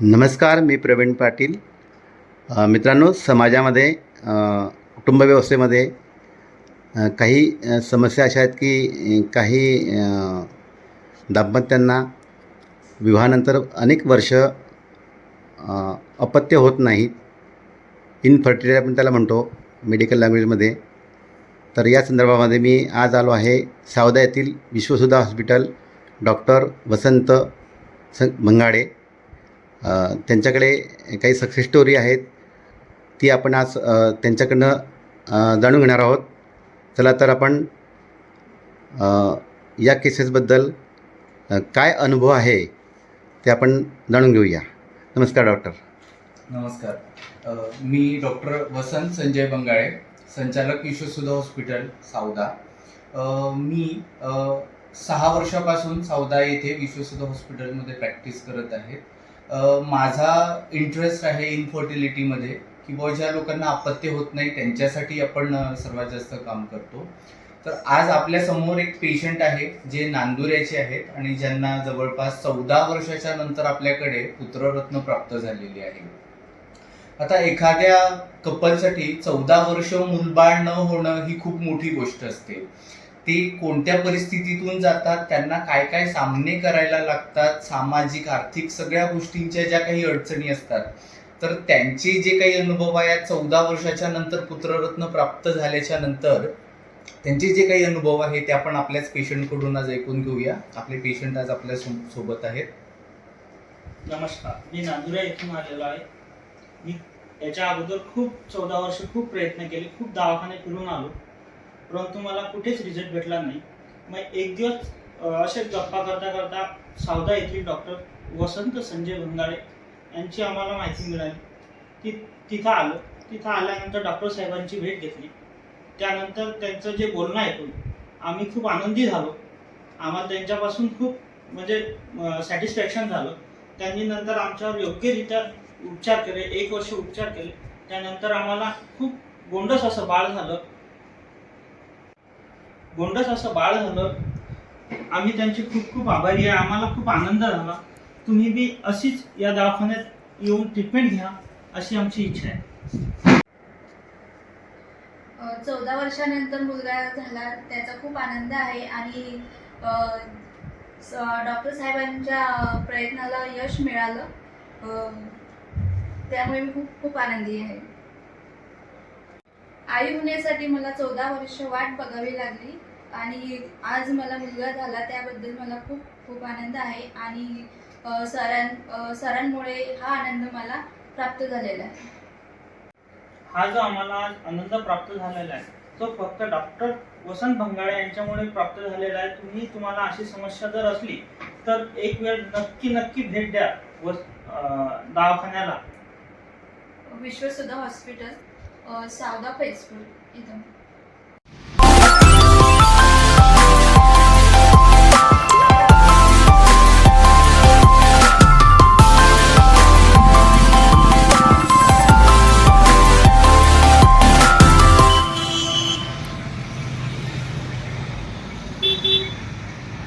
नमस्कार मी प्रवीण पाटील. मित्रांनो समाजामध्ये कुटुंबव्यवस्थेमध्ये कुटुंब व्यवस्थेमध्ये काही समस्या अशा आहेत की काही दाम्पत्यांना विवाहानंतर अनेक वर्ष अपत्य होत नाहीत. इनफर्टिलिटी आपण त्याला म्हणतो मेडिकल लँग्वेजमध्ये तर या संदर्भामध्ये मी आज आलो आहे सावदा येथील विश्वसुधा हॉस्पिटल डॉक्टर वसंत स मंगाडे. त्यांच्याकडे काही सक्सेस स्टोरी आहेत ती आपण आज त्यांच्याकडनं जाणून घेणार आहोत. चला तर आपण या केसेसबद्दल काय अनुभव आहे ते आपण जाणून घेऊया. नमस्कार डॉक्टर नमस्कार. मी डॉक्टर वसंत संजय बंगाळे संचालक विश्वसुधा हॉस्पिटल सावदा. मी सहा वर्षापासून सावदा येथे विश्वसुधा हॉस्पिटलमध्ये प्रॅक्टिस करत आहे. माझा इंटरेस्ट आहे इनफर्टिलिटीमध्ये की बुवा ज्या लोकांना अपत्य होत नाही त्यांच्यासाठी आपण सर्वात जास्त काम करतो. तर आज आपल्यासमोर एक पेशंट आहे जे नांदुऱ्याचे आहेत आणि ज्यांना जवळपास चौदा वर्षाच्या नंतर आपल्याकडे पुत्ररत्न प्राप्त झालेली आहे. आता एखाद्या कपलसाठी चौदा वर्ष मुलबाळ न होणं ही खूप मोठी गोष्ट असते. ते कोणत्या परिस्थितीतून जातात त्यांना काय काय सामने करायला लागतात सामाजिक आर्थिक सगळ्या गोष्टींच्या ज्या काही अडचणी असतात तर त्यांचे जे काही अनुभव आहेत चौदा वर्षाच्या नंतर पुत्ररत्न प्राप्त झाल्याच्यानंतर त्यांचे जे काही अनुभव आहे ते आपण आपल्याच पेशंटकडून आज ऐकून घेऊया. आपले पेशंट आज आपल्यासोबत आहेत. नमस्कार मी नांदुरा येथून आलेलो आहे. मी याच्या अगोदर खूप चौदा वर्ष खूप प्रयत्न केले खूप दवाखाने फिरून आलो. परंतु मला कुठेच रिझल्ट भेटला नाही. मग एक दिवस असे असेच गप्पा करता करता सावदा येथील डॉक्टर वसंत संजय भंगारे यांची आम्हाला माहिती मिळाली. ती तिथं आलो. तिथं आल्यानंतर डॉक्टर साहेबांची भेट घेतली. त्यानंतर त्यांचं जे बोलणं ऐकून आम्ही खूप आनंदी झालो. आम्हाला त्यांच्यापासून खूप म्हणजे सॅटिस्फॅक्शन झालं. त्यांनी नंतर आमच्यावर योग्यरित्या उपचार केले. एक वर्ष उपचार केले. त्यानंतर आम्हाला खूप गोंडस असं बाळ झालं. गोंडस असं बाळ झालं. आम्ही त्यांचे खूप खूप आभारी आहे. आम्हाला खूप आनंद झाला. तुम्ही बी अशीच या दवाखान्यात येऊन ट्रीटमेंट घ्या अशी आमची इच्छा आहे. चौदा वर्षानंतर मुलगा झाला. त्याचा खूप आनंद आहे आणि डॉक्टर साहेबांच्या प्रयत्नाला यश मिळालं. त्यामुळे मी खूप खूप आनंदी आहे. आई होण्यासाठी मला चौदा वर्ष वाट बघावी लागली आणि आज मला मुलगा झाला त्याबद्दल मला खूप खूप आनंद आहे आणि सरां सरांमुळे हा आनंद मला प्राप्त झालेला आहे. हा जो आम्हाला आज आनंद प्राप्त झालेला आहे तो फक्त डॉक्टर वसंत भंगाळे यांच्यामुळे प्राप्त झालेला आहे. तुम्ही तुम्हाला अशी समस्या जर असली तर एक वेळ नक्की नक्की भेट द्या दवाखान्याला. विश्वसुधा हॉस्पिटल. साधा सावदा इथं.